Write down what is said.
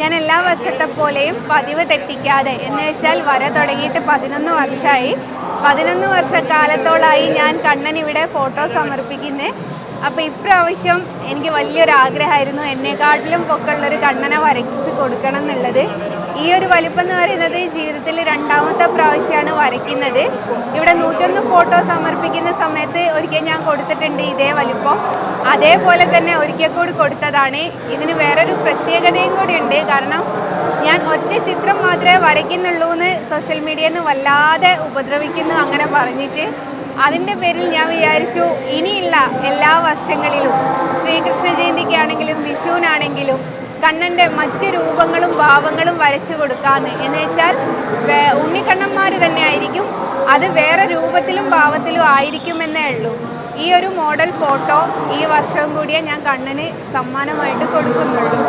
ഞാൻ എല്ലാ വർഷത്തെ പോലെയും പതിവ് തെറ്റിക്കാതെ. എന്ന് വെച്ചാൽ വര തുടങ്ങിയിട്ട് പതിനൊന്ന് വർഷമായി. പതിനൊന്ന് വർഷക്കാലത്തോളായി ഞാൻ കണ്ണൻ ഇവിടെ ഫോട്ടോ സമർപ്പിക്കുന്നത് അപ്പോൾ ഇപ്രാവശ്യം എനിക്ക് വലിയൊരു ആഗ്രഹമായിരുന്നു എന്നെക്കാട്ടിലും പൊക്കമുള്ളൊരു കണ്ണനെ വരച്ച് കൊടുക്കണം എന്നുള്ളത്. ഈ ഒരു വലിപ്പം എന്ന് പറയുന്നത് ജീവിതത്തിൽ രണ്ടാമത്തെ പ്രാവശ്യമാണ് വരയ്ക്കുന്നത്. ഇവിടെ നൂറ്റൊന്ന് ഫോട്ടോ സമർപ്പിക്കുന്ന സമയത്ത് ഒരിക്കൽ ഞാൻ കൊടുത്തിട്ടുണ്ട് ഇതേ വലിപ്പം. അതേപോലെ തന്നെ ഒരിക്കൽ കൂടി കൊടുത്തതാണ്. ഇതിന് വേറൊരു പ്രത്യേകതയും കൂടി ഉണ്ട്. കാരണം ഞാൻ ഒറ്റ ചിത്രം മാത്രമേ വരയ്ക്കുന്നുള്ളൂ എന്ന് സോഷ്യൽ മീഡിയയിൽ നിന്ന് വല്ലാതെ ഉപദ്രവിക്കുന്നു അങ്ങനെ പറഞ്ഞിട്ട്. അതിന്റെ പേരിൽ ഞാൻ വിചാരിച്ചു ഇനിയുള്ള എല്ലാ വർഷങ്ങളിലും ശ്രീകൃഷ്ണ ജയന്തിക്കാണെങ്കിലും വിഷുവിനാണെങ്കിലും കണ്ണന്റെ മറ്റ് രൂപങ്ങളും ഭാവങ്ങളും വരച്ചു കൊടുക്കാമെന്ന് എന്ന് വെച്ചാൽ ഉണ്ണിക്കണ്ണന്മാർ തന്നെ ആയിരിക്കും. അത് വേറെ രൂപത്തിലും ഭാവത്തിലും ആയിരിക്കുമെന്നേ ഉള്ളൂ. ഈ ഒരു മോഡൽ ഫോട്ടോ ഈ വർഷം കൂടിയേ ഞാൻ കണ്ണന് സമ്മാനമായിട്ട് കൊടുക്കുന്നുള്ളൂ.